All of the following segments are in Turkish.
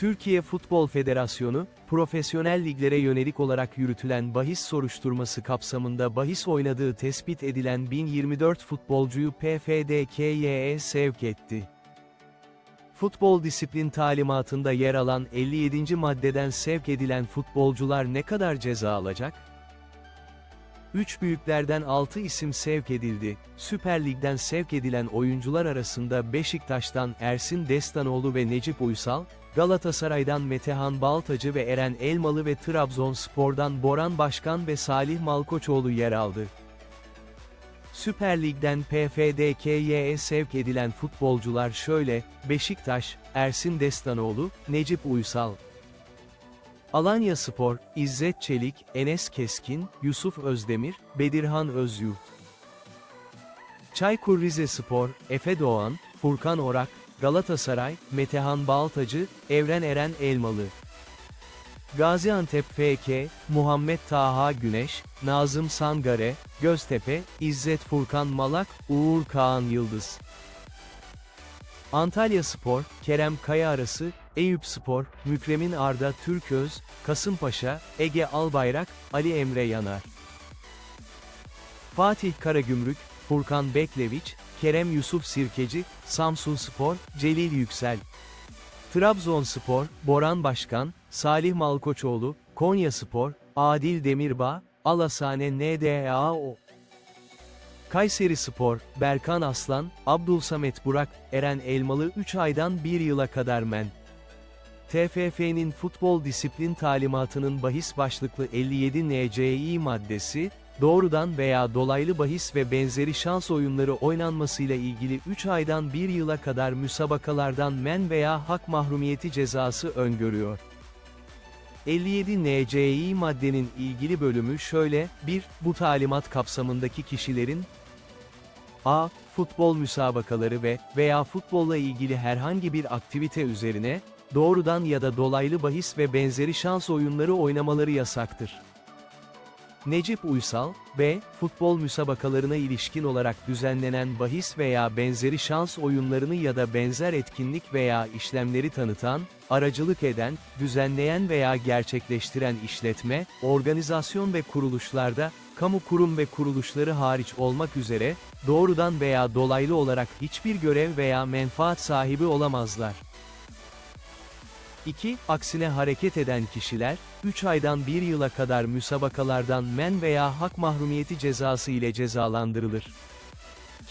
Türkiye Futbol Federasyonu, profesyonel liglere yönelik olarak yürütülen bahis soruşturması kapsamında bahis oynadığı tespit edilen 1024 futbolcuyu PFDKY'ye sevk etti. Futbol disiplin talimatında yer alan 57. maddeden sevk edilen futbolcular ne kadar ceza alacak? Üç büyüklerden 6 isim sevk edildi. Süper Lig'den sevk edilen oyuncular arasında Beşiktaş'tan Ersin Destanoğlu ve Necip Uysal, Galatasaray'dan Metehan Baltacı ve Eren Elmalı ve Trabzonspor'dan Boran Başkan ve Salih Malkoçoğlu yer aldı. Süper Lig'den PFDK'ye sevk edilen futbolcular şöyle, Beşiktaş, Ersin Destanoğlu, Necip Uysal. Alanya Spor, İzzet Çelik, Enes Keskin, Yusuf Özdemir, Bedirhan Özyurt. Çaykur Rizespor, Efe Doğan, Furkan Orak, Galatasaray, Metehan Baltacı, Evren Eren Elmalı. Gaziantep FK, Muhammed Taha Güneş, Nazım Sangare, Göztepe, İzzet Furkan Malak, Uğur Kağan Yıldız. Antalya Spor, Kerem Kaya Arası, Eyüp Spor, Mükremin Arda Türköz, Kasımpaşa, Ege Albayrak, Ali Emre Yanar. Fatih Karagümrük, Furkan Bekleviç, Kerem Yusuf Sirkeci, Samsun Spor, Celil Yüksel. Trabzonspor, Boran Başkan, Salih Malkoçoğlu, Konya Spor, Adil Demirbağ, Alasane NDAO. Kayseri Spor, Berkan Aslan, Abdülsamet Burak, Eren Elmalı 3 aydan 1 yıla kadar men. TFF'nin futbol disiplin talimatının bahis başlıklı 57 NCİ maddesi, doğrudan veya dolaylı bahis ve benzeri şans oyunları oynanmasıyla ilgili 3 aydan 1 yıla kadar müsabakalardan men veya hak mahrumiyeti cezası öngörüyor. 57 NCİ maddenin ilgili bölümü şöyle, 1. Bu talimat kapsamındaki kişilerin A. Futbol müsabakaları ve veya futbolla ilgili herhangi bir aktivite üzerine, doğrudan ya da dolaylı bahis ve benzeri şans oyunları oynamaları yasaktır. Necip Uysal, B. Futbol müsabakalarına ilişkin olarak düzenlenen bahis veya benzeri şans oyunlarını ya da benzer etkinlik veya işlemleri tanıtan, aracılık eden, düzenleyen veya gerçekleştiren işletme, organizasyon ve kuruluşlarda, kamu kurum ve kuruluşları hariç olmak üzere, doğrudan veya dolaylı olarak hiçbir görev veya menfaat sahibi olamazlar. 2. Aksine hareket eden kişiler, 3 aydan 1 yıla kadar müsabakalardan men veya hak mahrumiyeti cezası ile cezalandırılır.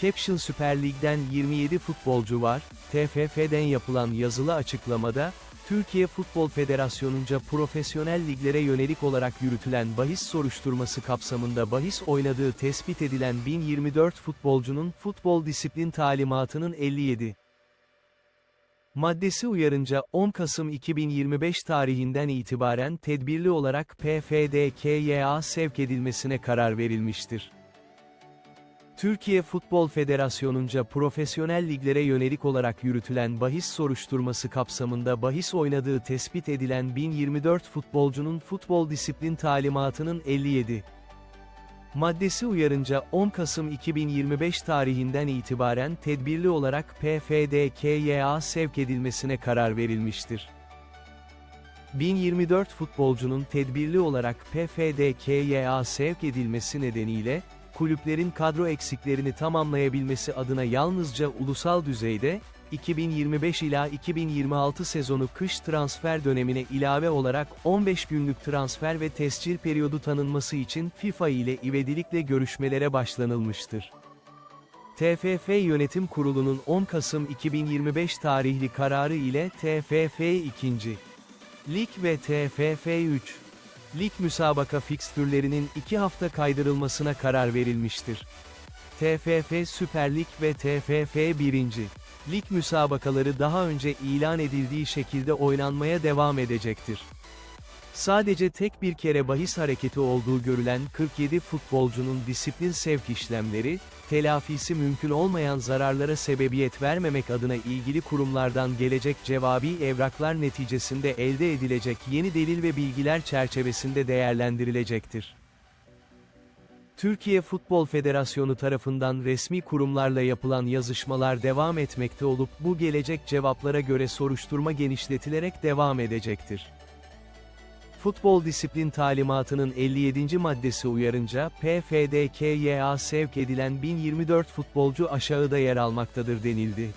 Caption Süper Lig'den 27 futbolcu var, TFF'den yapılan yazılı açıklamada, Türkiye Futbol Federasyonu'nca profesyonel liglere yönelik olarak yürütülen bahis soruşturması kapsamında bahis oynadığı tespit edilen 1024 futbolcunun futbol disiplin talimatının 57. Maddesi uyarınca 10 Kasım 2025 tarihinden itibaren tedbirli olarak PFDKYA sevk edilmesine karar verilmiştir. Türkiye Futbol Federasyonu'nca profesyonel liglere yönelik olarak yürütülen bahis soruşturması kapsamında bahis oynadığı tespit edilen 1024 futbolcunun futbol disiplin talimatının 57. Maddesi uyarınca 10 Kasım 2025 tarihinden itibaren tedbirli olarak PFDKYA sevk edilmesine karar verilmiştir. 1024 futbolcunun tedbirli olarak PFDKYA sevk edilmesi nedeniyle, kulüplerin kadro eksiklerini tamamlayabilmesi adına yalnızca ulusal düzeyde, 2025 ila 2026 sezonu kış transfer dönemine ilave olarak 15 günlük transfer ve tescil periyodu tanınması için FIFA ile ivedilikle görüşmelere başlanılmıştır. TFF Yönetim Kurulu'nun 10 Kasım 2025 tarihli kararı ile TFF 2. Lig ve TFF 3. Lig müsabaka fikstürlerinin 2 hafta kaydırılmasına karar verilmiştir. TFF Süper Lig ve TFF 1. Lig müsabakaları daha önce ilan edildiği şekilde oynanmaya devam edecektir. Sadece tek bir kere bahis hareketi olduğu görülen 47 futbolcunun disiplin sevk işlemleri, telafisi mümkün olmayan zararlara sebebiyet vermemek adına ilgili kurumlardan gelecek cevabi evraklar neticesinde elde edilecek yeni delil ve bilgiler çerçevesinde değerlendirilecektir. Türkiye Futbol Federasyonu tarafından resmi kurumlarla yapılan yazışmalar devam etmekte olup bu gelecek cevaplara göre soruşturma genişletilerek devam edecektir. Futbol disiplin talimatının 57. maddesi uyarınca PFDKYA sevk edilen 1024 futbolcu aşağıda yer almaktadır denildi.